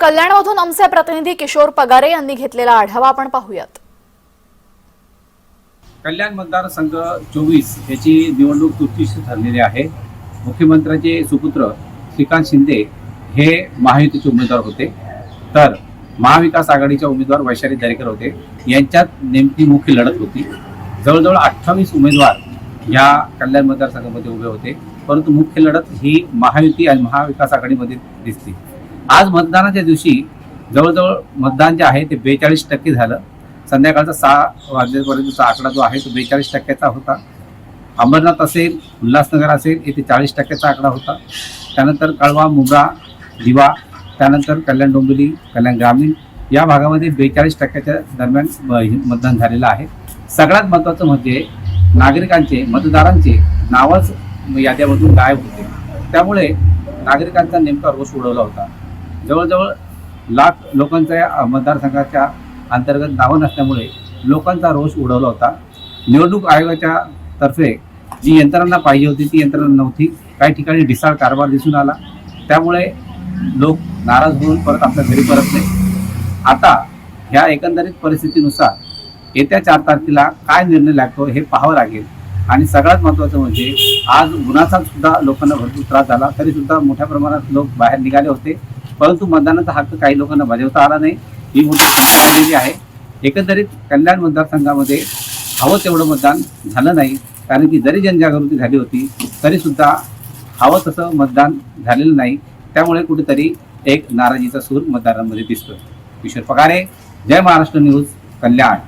कल्याणमधून आमचे प्रतिनिधी किशोर पगारे यांनी घेतलेला आढावा आपण पाहूयात. कल्याण मतदारसंघ चोवीस याची निवडणूक तुर्तीशी ठरलेली आहे. मुख्यमंत्र्याचे सुपुत्र श्रीकांत शिंदे हे महायुतीचे उमेदवार होते. तर महाविकास आघाडीचे उमेदवार वैशाली दरेकर होते. यांच्यात नेमकी मुख्य लढत होती. जवळजवळ अठ्ठावीस उमेदवार या कल्याण मतदारसंघामध्ये उभे होते. परंतु मुख्य लढत ही महायुती आणि महाविकास आघाडीमध्ये दिसते आज मतदानाच्या दिवशी जवळजवळ मतदान जे आहे ते बेचाळीस टक्के झालं. संध्याकाळचा सहा वाजेपर्यंतचा आकडा जो आहे तो बेचाळीस टक्क्याचा होता. अंबरनाथ असेल उल्हासनगर असेल येथे चाळीस टक्क्याचा आकडा होता. त्यानंतर कळवा मुंब्रा दिवा त्यानंतर कल्याण डोंबिवली कल्याण ग्रामीण या भागामध्ये बेचाळीस टक्क्याच्या दरम्यान हे मतदान झालेलं आहे. सगळ्यात महत्त्वाचं म्हणजे नागरिकांचे मतदारांचे नावच याद्यामधून गायब होते. त्यामुळे नागरिकांचा नेमका रोष उडवला होता. जवळजवळ लाख लोकांचा या मतदारसंघाच्या अंतर्गत नावं नसल्यामुळे लोकांचा रोष उडवला होता. निवडणूक आयोगाच्या तर्फे जी यंत्रणा पाहिजे होती ती यंत्रणा नव्हती. काही ठिकाणी ढिसाळ कारभार दिसून आला. त्यामुळे लोक नाराज होऊन परत आपल्या घरी परतले आता ह्या एकंदरीत परिस्थितीनुसार येत्या चार तारखेला काय निर्णय लागतो हे पाहावं लागेल. आणि सगळ्यात महत्त्वाचं म्हणजे आज उन्हाचा सुद्धा लोकांना भरपूर त्रास झाला. तरीसुद्धा मोठ्या प्रमाणात लोक बाहेर निघाले होते. परंतु मतदानाचा हक्क काही लोकांना बजावता आला नाही. ही मोठी समस्या आहे. एकंदरीत कल्याण मतदारसंघामध्ये हवं तेवढं मतदान झालं नाही. कारण की जरी जनजागृती झाली होती तरीसुद्धा हवं तसं मतदान झालेलं नाही. त्यामुळे कुठेतरी एक नाराजीचा सूर मतदारांमध्ये दिसतोय. किशोर पगारे जय महाराष्ट्र न्यूज कल्याण.